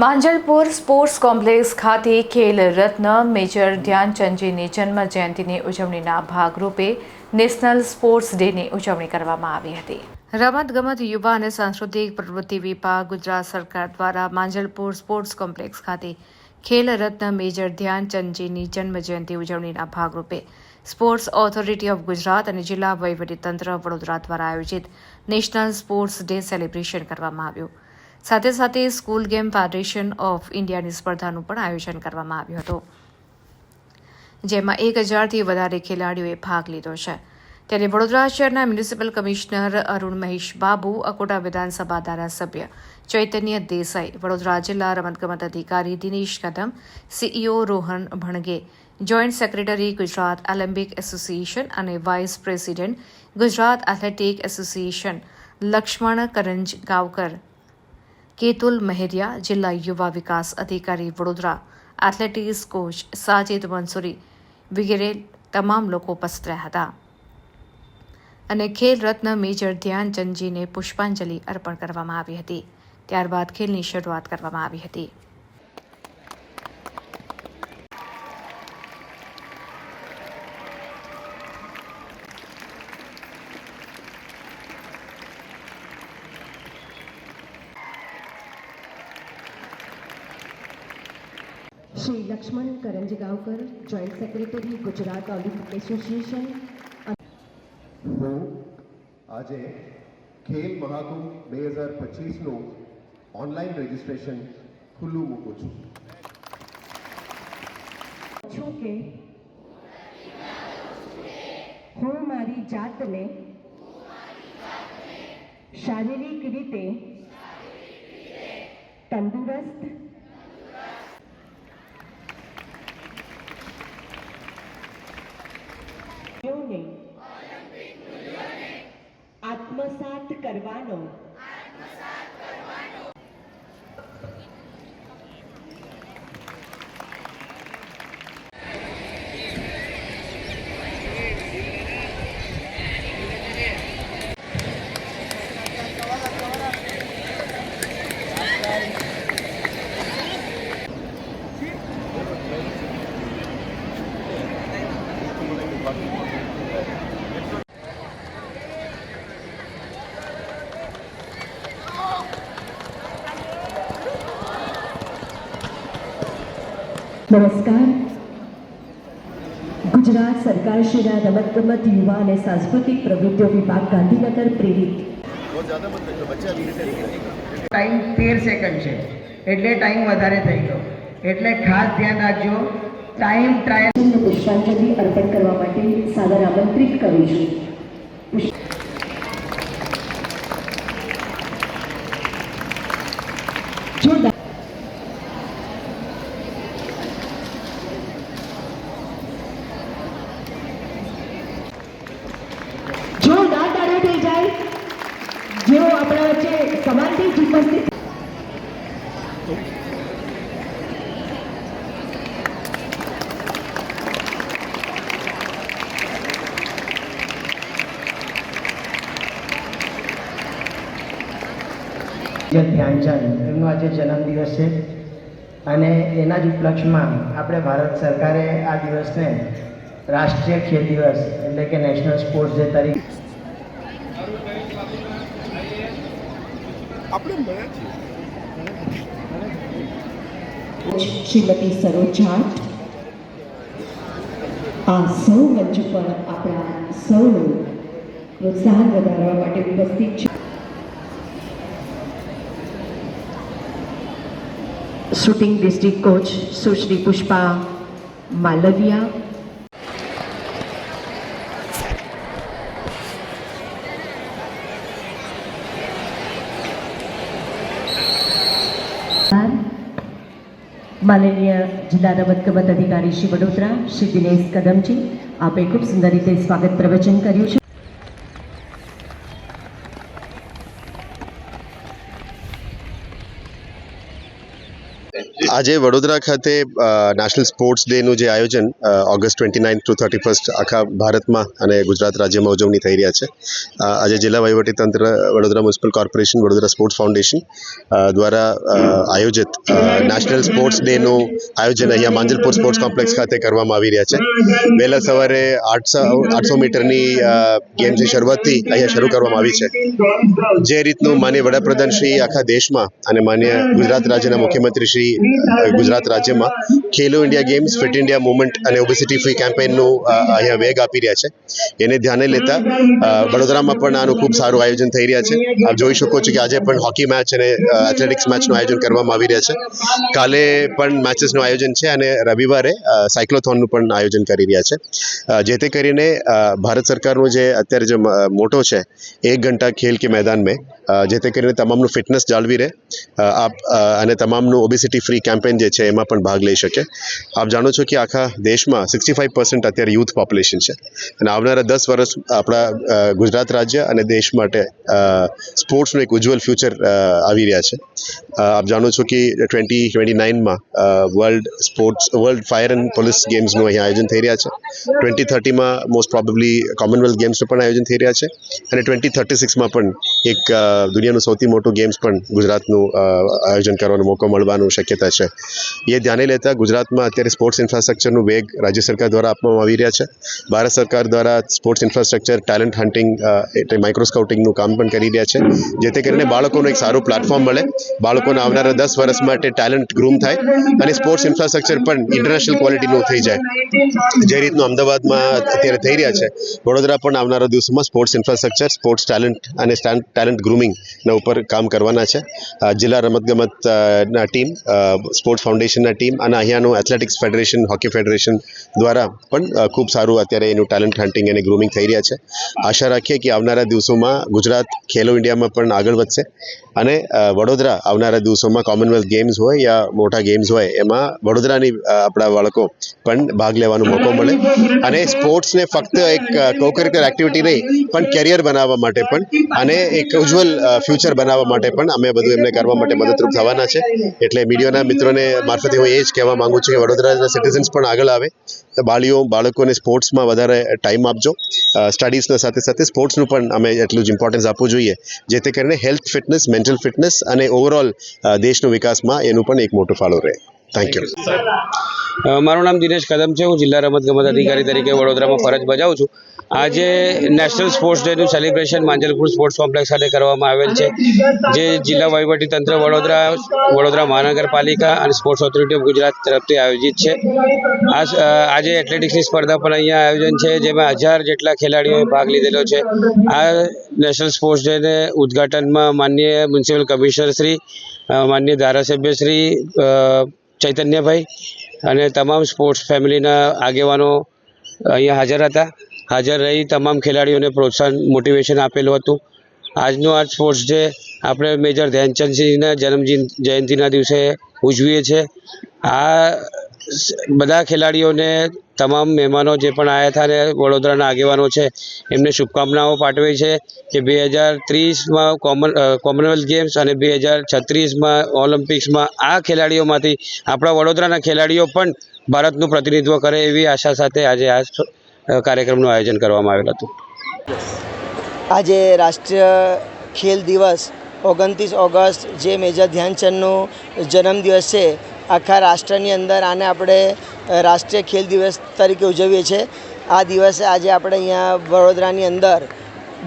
Manjalpur sports complex ખાતે Khel Ratna major ધ્યાનચંદજીની જન્મ જયંતિની ઉજવણીના ભાગરૂપે નેશનલ સ્પોર્ટ્સ ડેની ઉજવણી કરવામાં આવી હતી. રમતગમત, યુવા અને સાંસ્કૃતિક પ્રવૃત્તિ વિભાગ, ગુજરાત સરકાર દ્વારા માંજલપુર સ્પોર્ટ્સ કોમ્પ્લેક્સ ખાતે ખેલ રત્ન મેજર ધ્યાનચંદજીની જન્મ જયંતિ ઉજવણીના ભાગરૂપે સ્પોર્ટ્સ ઓથોરિટી ઓફ ગુજરાત અને જિલ્લા વહીવટીતંત્ર વડોદરા દ્વારા આયોજિત નેશનલ સ્પોર્ટ્સ ડે સેલિબ્રેશન કરવામાં આવ્યું. સાથે સાથે સ્કૂલ ગેમ ફેડરેશન ઓફ ઇન્ડિયાની સ્પર્ધાનું પણ આયોજન કરવામાં આવ્યું હતું. જેમાં એક હજારથી વધારે ખેલાડીઓએ ભાગ લીધો છે. ત્યારે વડોદરા શહેરના મ્યુનિસિપલ કમિશનર અરુણ મહેશ બાબુ, અકોટા વિધાનસભા ધારાસભ્ય ચૈતન્ય દેસાઈ, વડોદરા જિલ્લા રમતગમત અધિકારી Dinesh Kadam, CEO Rohan Bhanage, joint secretary Gujarat Olympic association અને vice president Gujarat athletic association Laxman Karanjgaonkar Ketul Meheriya, જિલ્લા યુવા વિકાસ અધિકારી વડોદરા, એથ્લેટિક્સ કોચ સાજિદ મંસૂરી વગેરે તમામ લોકો ઉપસ્થિત હતા. અને ખેલ રત્ન મેજર ધ્યાનચંદજીને પુષ્પાંજલિ અર્પણ કરવામાં આવી હતી. ત્યારબાદ ખેલની શરૂઆત કરવામાં આવી હતી. Shri Laxman Karanjgaonkar joint secretary Gujarat Olympic association હું આજે ખેલ મહાકુંભ બે હજાર પચીસનું ઓનલાઈન રજિસ્ટ્રેશન ખુલ્લું મૂકું છું છું કે હું મારી જાતને શારીરિક રીતે તંદુરસ્ત આત્મસાત કરવાનો નમસ્કાર. ગુજરાત સરકારશ્રીના રમતગમત યુવા અને સાંસ્કૃતિક પ્રવૃત્તિઓ વિભાગ ગાંધીનગર પ્રેરિત. ટાઈમ તેર સેકન્ડ છે. એટલે ટાઈમ વધારે થઈ ગયો. એટલે ખાસ ધ્યાન રાખજો. ટાઈમ ટ્રાયલ પુષ્પાંજલિ અર્પણ કરવા માટે સાદર આમંત્રિત કરું છું. જો જે ધ્યાનચંદ એમનો આજે જન્મદિવસ છે. અને એના જ ઉપલક્ષમાં આપણે ભારત સરકારે આ દિવસને રાષ્ટ્રીય ખેલ દિવસ એટલે કે નેશનલ સ્પોર્ટ્સ ડે તરીકે શ્રીમતી સરોજાટ. આ સૌ મંચ પર આપણા સૌનું પ્રોત્સાહન વધારવા માટે ઉપસ્થિત છે. Shooting district coach Sushri Pushpa Malviya માનનીય જિલ્લા રમતગમત અધિકારી શ્રી વડોદરા, શ્રી દિનેશ કદમજી, આપે ખૂબ સુંદર રીતે સ્વાગત પ્રવચન કર્યું છે. આજે વડોદરા ખાતે નેશનલ સ્પોર્ટ્સ ડેનું જે આયોજન August twenty ninth to thirty first આખા ભારતમાં અને ગુજરાત રાજ્યમાં ઉજવણી થઈ રહ્યા છે. આજે જિલ્લા વહીવટીતંત્ર Vadodara municipal corporation Vadodara sports foundation દ્વારા આયોજિત નેશનલ સ્પોર્ટ્સ ડેનું આયોજન અહીંયા માંજલપુર સ્પોર્ટ્સ કોમ્પ્લેક્સ ખાતે કરવામાં આવી રહ્યા છે. વહેલા સવારે આઠસો આઠસો મીટરની ગેમની શરૂઆતથી અહીંયા શરૂ કરવામાં આવી છે. જે રીતનું માન્ય વડાપ્રધાન શ્રી આખા દેશમાં અને માન્ય ગુજરાત રાજ્યના મુખ્યમંત્રી શ્રી ગુજરાત રાજ્યમાં Khelo India games fit India movement અને ઓબેસિટી ફ્રી કેમ્પેનનું અહીંયા વેગ આપી રહ્યા છે. એને ધ્યાને લેતા વડોદરામાં પણ આનું ખૂબ સારું આયોજન થઈ રહ્યા છે. આપ જોઈ શકો છો કે આજે પણ હોકી મેચ અને એથ્લેટિક્સ મેચનું આયોજન કરવામાં આવી રહ્યા છે. કાલે પણ મેચેસનું આયોજન છે અને રવિવારે સાયક્લોથોનનું પણ આયોજન કરી રહ્યા છે. જે તે કરીને ભારત સરકારનો જે અત્યારે જે મોટો છે એક ઘંટા ખેલ કે મેદાન મેં જે તે કરીને તમામનું ફિટનેસ જાળવી રહે. આપ અને તમામનું ઓબેસિટી ફ્રી કેમ્પેન જે છે એમાં પણ ભાગ લઈ શકે. આપ જાણો છો કે આખા દેશમાં સિક્સટી ફાઇવ પર્સન્ટ અત્યારે યુથ પોપ્યુલેશન છે. અને આવનારા દસ વર્ષ આપણા ગુજરાત રાજ્ય અને દેશ માટે સ્પોર્ટ્સનું એક ઉજ્જવલ ફ્યુચર આવી રહ્યા છે. આપ જાણો છો કે twenty twenty નાઇનમાં world sports world fire and police ગેમ્સનું અહીંયા આયોજન થઈ રહ્યા છે. ટ્વેન્ટી થર્ટીમાં મોસ્ટ પ્રોબેબલી કોમનવેલ્થ ગેમ્સનું પણ આયોજન થઈ રહ્યા છે. અને ટ્વેન્ટી થર્ટી સિક્સમાં પણ એક દુનિયાનું સૌથી મોટું ગેમ્સ પણ ગુજરાતનું આયોજન કરવાનો મોકો મળવાનું શક્યતા છે. એ ધ્યાને લેતા ગુજરાતમાં અત્યારે સ્પોર્ટ્સ ઇન્ફ્રાસ્ટ્રક્ચરનું વેગ રાજ્ય સરકાર દ્વારા આપવામાં આવી રહ્યા છે. ભારત સરકાર દ્વારા સ્પોર્ટ્સ ઇન્ફ્રાસ્ટ્રક્ચર ટેલેન્ટ હન્ટિંગ એટલે માઇક્રો કામ પણ કરી રહ્યા છે. જેથી કરીને બાળકોનું એક સારું પ્લેટફોર્મ મળે. બાળકોને આવનારા દસ વર્ષ માટે ટેલેન્ટ ગ્રૂમ થાય અને સ્પોર્ટ્સ ઇન્ફ્રાસ્ટ્રક્ચર પણ ઇન્ટરનેશનલ ક્વોલિટીનું થઈ જાય. જે રીતનું અમદાવાદમાં અત્યારે થઈ રહ્યા છે, વડોદરા પણ આવનારા દિવસોમાં સ્પોર્ટ્સ ઇન્ફ્રાસ્ટ્રક્ચર સ્પોર્ટ્સ ટેલેન્ટ અને ટેલેન્ટ ગ્રૂમિંગના ઉપર કામ કરવાના છે. જિલ્લા રમતગમતના ટીમ સ્પોર્ટ્સ ફાઉન્ડેશનના ટીમ અને અહીંયાનું એથ્લેટિક્સ ફેડરેશન હોકી ફેડરેશન દ્વારા પણ ખૂબ સારું અત્યારે એનું ટેલેન્ટ હન્ટિંગ અને ગ્રૂમિંગ થઈ રહ્યા છે. આશા રાખીએ કે આવનારા દિવસોમાં ગુજરાત ખેલો ઇન્ડિયામાં પણ આગળ વધશે અને વડોદરા આવનારા દિવસોમાં કોમનવેલ્થ ગેમ્સ હોય યા મોટા ગેમ્સ હોય એમાં વડોદરાની આપણા બાળકો પણ ભાગ લેવાનો મોકો મળે અને સ્પોર્ટ્સને ફક્ત એક કોકરિક્યુલર એક્ટિવિટી નહીં, પણ કેરિયર બનાવવા માટે પણ અને એક ઉજ્જવલ ફ્યુચર બનાવવા માટે પણ અમે બધું એમને કરવા માટે મદદરૂપ થવાના છે. એટલે મીડિયાના મિત્રોને મારફતે હું એ જ કહેવા માંગુ છું કે વડોદરાના સિટીઝન્સ પણ આગળ આવે. બાળીઓ, બાળકોને સ્પોર્ટ્સમાં વધારે ટાઈમ આપજો. સ્ટડીઝના સાથે સાથે સ્પોર્ટ્સનું પણ અમે એટલું જ ઇમ્પોર્ટન્સ આપવું જોઈએ. જેથી કરીને હેલ્થ ફિટનેસ મેન્ટલ ફિટનેસ અને ઓવરઓલ દેશનો વિકાસમાં એનું પણ એક મોટો ફાળો રહે. થેન્ક યુ મારું નામ દિનેશ કદમ છે. હું જિલ્લા રમતગમત અધિકારી તરીકે વડોદરામાં ફરજ બજાવું છું. આજે નેશનલ સ્પોર્ટ્સ ડેનું સેલિબ્રેશન માંજલપુર સ્પોર્ટ્સ કોમ્પ્લેક્સ ખાતે કરવામાં આવેલ છે જે જિલ્લા તંત્ર વડોદરા વડોદરા મહાનગરપાલિકા અને સ્પોર્ટ્સ ઓથોરિટી ઓફ ગુજરાત તરફથી આયોજિત છે. આ આજે એથ્લેટિક્સની સ્પર્ધા પણ અહીંયા આયોજન છે જેમાં હજાર જેટલા ખેલાડીઓએ ભાગ લીધેલો છે. આ નેશનલ સ્પોર્ટ્સ ડેને ઉદ્ઘાટનમાં માનનીય મ્યુનિસિપલ કમિશનર શ્રી માન્ય માનનીય ધારાસભ્ય શ્રી અ, ચૈતન્યભાઈ અને તમામ સ્પોર્ટ્સ ફેમિલીના આગેવાનો અહીંયા હાજર હતા. હાજર રહી તમામ ખેલાડીઓને પ્રોત્સાહન મોટિવેશન આપેલું હતું. આજનો આ સ્પોર્ટ્સ જે આપણે મેજર ધ્યાનચંદસિંહના જન્મ જયંતિના દિવસે ઉજવીએ છીએ. આ બધા ખેલાડીઓને તમામ મહેમાનો જે પણ આવ્યા હતા અને વડોદરાના આગેવાનો છે, એમને શુભકામનાઓ પાઠવી છે કે બે હજાર ત્રીસમાં કોમન કોમનવેલ્થ ગેમ્સ અને બે હજાર છત્રીસમાં ઓલિમ્પિક્સમાં આ ખેલાડીઓમાંથી આપણા વડોદરાના ખેલાડીઓ પણ ભારતનું પ્રતિનિધિત્વ કરે એવી આશા સાથે આજે આ કાર્યક્રમનું આયોજન કરવામાં આવેલ હતું. આજે રાષ્ટ્રીય ખેલ દિવસ ઓગણત્રીસ ઓગસ્ટ જે મેજર ધ્યાનચંદનો જન્મદિવસ છે આખા રાષ્ટ્રની અંદર આને આપણે રાષ્ટ્રીય ખેલ દિવસ તરીકે ઉજવીએ છીએ. આ દિવસે આજે આપણે અહીંયા વડોદરાની અંદર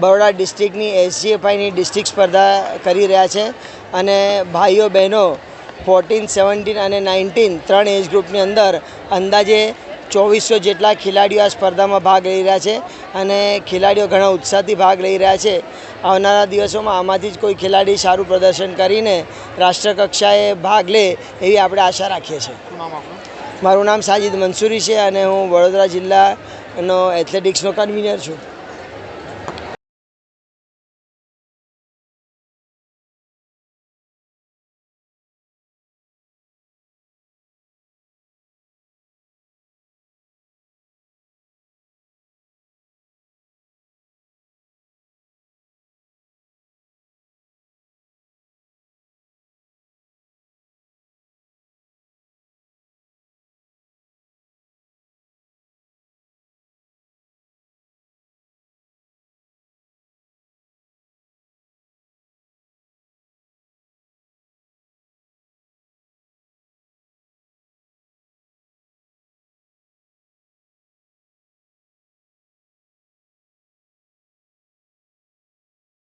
બરોડા ડિસ્ટ્રિક્ટની એસજીએફઆઈની ડિસ્ટ્રિક્ટ સ્પર્ધા કરી રહ્યા છે અને ભાઈઓ બહેનો, ફોર્ટીન, સેવન્ટીન અને નાઇન્ટીન ત્રણ એજ ગ્રુપની અંદર અંદાજે ચોવીસો જેટલા ખેલાડીઓ આ સ્પર્ધામાં ભાગ લઈ રહ્યા છે અને ખેલાડીઓ ઘણા ઉત્સાહથી ભાગ લઈ રહ્યા છે. આવનારા દિવસોમાં આમાંથી જ કોઈ ખેલાડી સારું પ્રદર્શન કરીને રાષ્ટ્રકક્ષાએ ભાગ લે એવી આપણે આશા રાખીએ છીએ. મારું નામ સાજિદ મંસૂરી છે અને હું વડોદરા જિલ્લાનો એથ્લેટિક્સનો કન્વીનર છું.